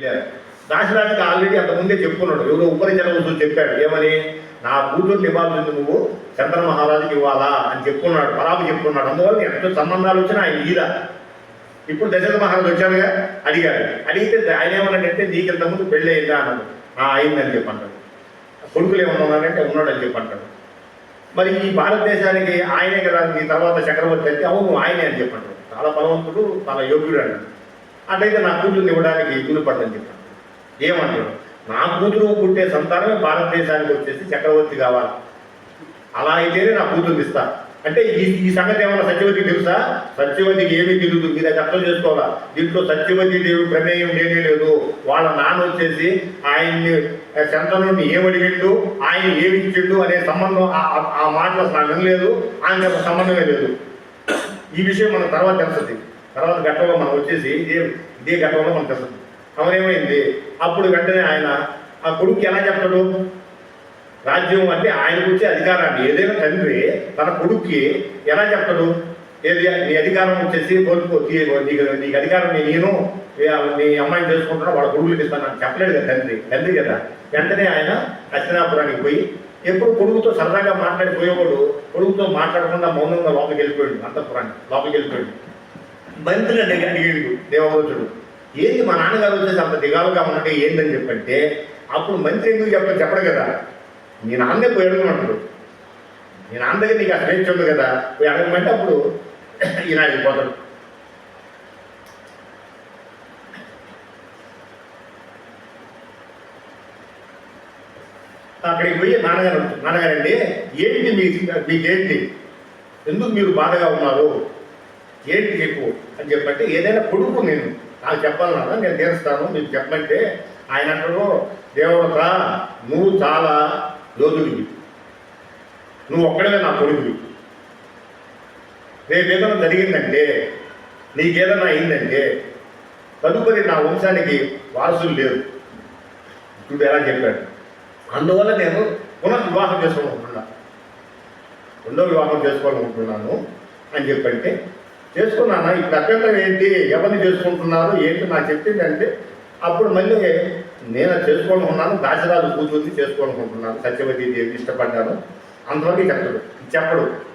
వెళ్ళారు దాశరాజుకి ఆల్రెడీ అంతకుముందే చెప్పుకున్నాడు. ఎవరో ఉపరిచర వస్తువు చెప్పాడు. ఏమని? నా కూతుర్ని ఇవ్వాల్సింది నువ్వు చంద్ర మహారాజుకి ఇవ్వాలా అని చెప్పుకున్నాడు. పరాపు చెప్పుకున్నాడు. అందువల్ల ఎంత సంబంధాలు వచ్చినా ఆయన ఈరా ఇప్పుడు దశరథ మహారాజు వచ్చాడుగా? అడిగాడు. అడిగితే ఆయన ఏమన్నాడంటే నీకు ఇంతకుముందు పెళ్ళి అయిందా అన్నాడు. "ఆ, అయిందని చెప్పంటాడు. కొడుకులు ఏమన్నా ఉన్నాడంటే ఉన్నాడని చెప్పంటాడు. మరి ఈ భారతదేశానికి ఆయనే కదా? ఈ తర్వాత చక్రవర్తి అంటే అవును ఆయనే అని చెప్పంటాడు. చాలా బలవంతుడు చాలా యోగ్యుడు అన్నాడు అట్లయితే నా కూతురు ఇవ్వడానికి ఇల్లు పడదని చెప్పాడు. ఏమంటాడు? నా కూతురు పుట్టే సంతానమే భారతదేశానికి వచ్చేసి చక్రవర్తి కావాలి. అలా అయితేనే నా కూతురు ఇస్తా. అంటే ఈ ఈ సంగతి ఏమన్నా సత్యవతికి తెలుసా? సత్యవతికి ఏమీ తెలియదు మీరు అది అర్థం చేసుకోవాలా? దీంట్లో సత్యవతి దేవుడు ప్రమేయం లేనే లేదు. వాళ్ళ నాన్న వచ్చేసి ఆయన్ని శంతనుడిని ఏమడిగిండు? ఆయన ఏమిచ్చిండు అనే సంబంధం ఆ- మాటలు అసలు నాకు వినలేదు. ఆయన సంబంధమే లేదు. ఈ విషయం మనకు తర్వాత తెలుస్తుంది తర్వాత ఘట్టంలో మనం వచ్చేసి ఇదే ఇదే ఘట్టంలో మనకు తెలుస్తుంది అవనేమైంది అప్పుడు వెంటనే ఆయన ఆ కొడుకు ఎలా చెప్తాడు? రాజ్యం అంటే ఆయనకు వచ్చే అధికారాన్ని. ఏదైనా తండ్రి తన కొడుక్కి ఎలా చెప్తాడు? ఏది? నీ అధికారం వచ్చేసి కోల్పో నీకు నీకు అధికారం నేను నీ అమ్మాయిని చేసుకుంటున్నా వాళ్ళ కొడుకులకి ఇస్తాను అని చెప్పలేడు కదా తండ్రి. తండ్రి కదా. వెంటనే ఆయన హస్తినాపురానికి పోయి ఎప్పుడు కొడుకుతో సరదాగా మాట్లాడిపోయేవాడు కొడుకుతో మాట్లాడకుండా మౌనంగా లోపలికి వెళ్ళిపోయాడు అంతఃపురానికి లోపలికి వెళ్ళిపోయాడు. మంత్రి అడిగి అడిగాడు దేవవ్రతుడు ఏంది మా నాన్నగారు వచ్చేసి అంత దిగాలుగా ఉన్నట్టు ఏందని చెప్పంటే అప్పుడు మంత్రి ఎందుకు చెప్ప చెప్పడు కదా. నీ నాన్నే పోయి అడుగుమంటాడు నీ నాన్న దగ్గర నీకు ఆ స్వేచ్ఛ ఉంది కదా పోయి అడగమంటే అప్పుడు ఈయన వెళ్ళిపోతాడు అక్కడికి పోయి నాన్నగారు నాన్నగారండి ఏంటి మీ మీకేంటి? ఎందుకు మీరు బాధగా ఉన్నారు? ఏంటి చెప్పు అని చెప్పంటే ఏదైనా కొడుకు నేను నాకు చెప్పాలన్నా నేను తీరుస్తాను మీకు చెప్పమంటే ఆయన అంటారు దేవత నువ్వు చాలా యోధుడివి నువ్వు ఒక్కడే నా కొడుకువి. రేపు ఏదైనా జరిగిందంటే నీకేదైనా అయిందంటే తదుపరి నా వంశానికి వారసులు లేరు. ఇప్పుడు ఎలా చెప్పాడు. అందువల్ల నేను పునః వివాహం చేసుకోవాలనుకుంటున్నా. రెండో వివాహం చేసుకోవాలనుకుంటున్నాను అని చెప్పంటే చేసుకున్నానా ఇప్పుడు అభ్యంతరం ఏంటి? ఎవరిని చేసుకుంటున్నారు? ఏంటి? నాకు చెప్పిందంటే అప్పుడు మళ్ళీ నేను అది దాసరాజు దాశరాజు కూతుర్ని చేసుకోవాలనుకుంటున్నాను సత్యవతి దేవి ఇష్టపడ్డాను. అంతవరకు చెప్పడు. చెప్పడు.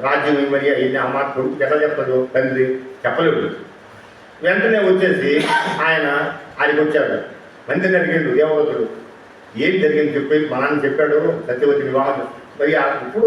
రాజ్యం ఇవ్వని అయ్యింది ఆ మాట కొడుకు ఎట్లా చెప్తాడు? తండ్రి చెప్పలేడు. వెంటనే వచ్చేసి ఆయన ఆయనకు వచ్చాడు. మందిని అడిగాడు దేవవ్రతుడు ఏం జరిగింది చెప్పి మా నాన్న చెప్పాడు సత్యవతి వివాహం. మరి ఆ- ఇప్పుడు